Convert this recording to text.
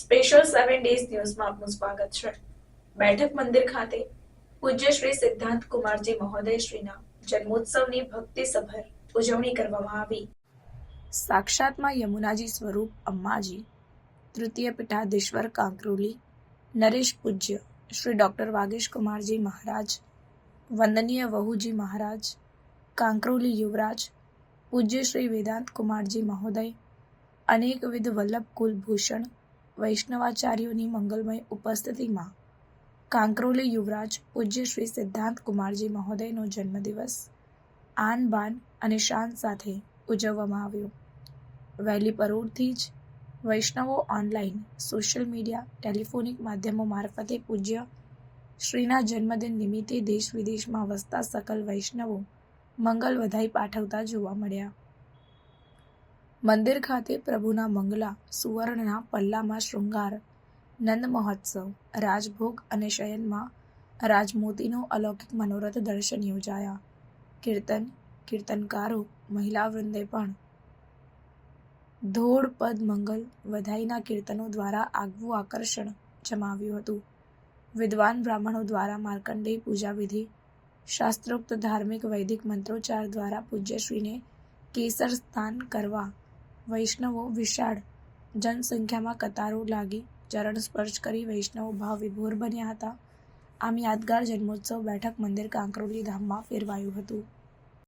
Seven days ન્યૂઝમાં આપનું સ્વાગત છે. બેઠક મંદિર ખાતે પૂજ્ય શ્રી સિદ્ધાંત કુમારજી મહોદય શ્રીના જન્મોત્સવની ભક્તિસભર ઉજવણી કરવામાં આવી. સાક્ષાતમાં યમુનાજી સ્વરૂપ અમ્માજી, તૃતીય પીઠાધીશ્વર કાંકરોલી, નરેશ પૂજ્ય શ્રી ડોક્ટર વાગેશ કુમારજી મહારાજ, વંદનીય વહુજી મહારાજ, કાંકરોલી યુવરાજ, પૂજ્ય શ્રી વેદાંત કુમારજી મહોદય, અનેકવિધ વલ્લભ કુલભૂષણ વૈષ્ણવાચાર્યોની મંગલમય ઉપસ્થિતિમાં કાંકરોલી યુવરાજ પૂજ્ય શ્રી સિદ્ધાંત કુમારજી મહોદયનો જન્મદિવસ આન બાન અને શાન સાથે ઉજવવામાં આવ્યો. વહેલી પરોળથી જ વૈષ્ણવો ઓનલાઈન સોશિયલ મીડિયા, ટેલિફોનિક માધ્યમો મારફતે પૂજ્ય શ્રીના જન્મદિન નિમિત્તે દેશ વિદેશમાં વસતા સકલ વૈષ્ણવો મંગલ વધાઈ પાઠવતા જોવા મળ્યા. મંદિર ખાતે પ્રભુના મંગલા, સુવર્ણના પલ્લામાં શૃંગાર, નંદ મહોત્સવ, રાજભોગ અને શયનમાં રાજમોતીનો અલૌકિક મનોરથ દર્શન યોજાયા. કીર્તન, કીર્તનકારો, મહિલા વૃંદે પણ. ધોળ, પદ, મંગલ વધાઈના કીર્તનો દ્વારા આગવું આકર્ષણ જમાવ્યું હતું. વિદ્વાન બ્રાહ્મણો દ્વારા માર્કંડેય પૂજા વિધિ, શાસ્ત્રોક્ત ધાર્મિક વૈદિક મંત્રોચ્ચાર દ્વારા પૂજ્યશ્રીને કેસર સ્નાન કરવા વૈષ્ણવો વિશાળ જનસંખ્યામાં કતારો લાગી ચરણ સ્પર્શ કરી વૈષ્ણવો ભાવ વિભોર બન્યા હતા. આમ યાદગાર જન્મોત્સવ બેઠક મંદિર કાંકરોલી ધામમાં ફેરવાયું હતું.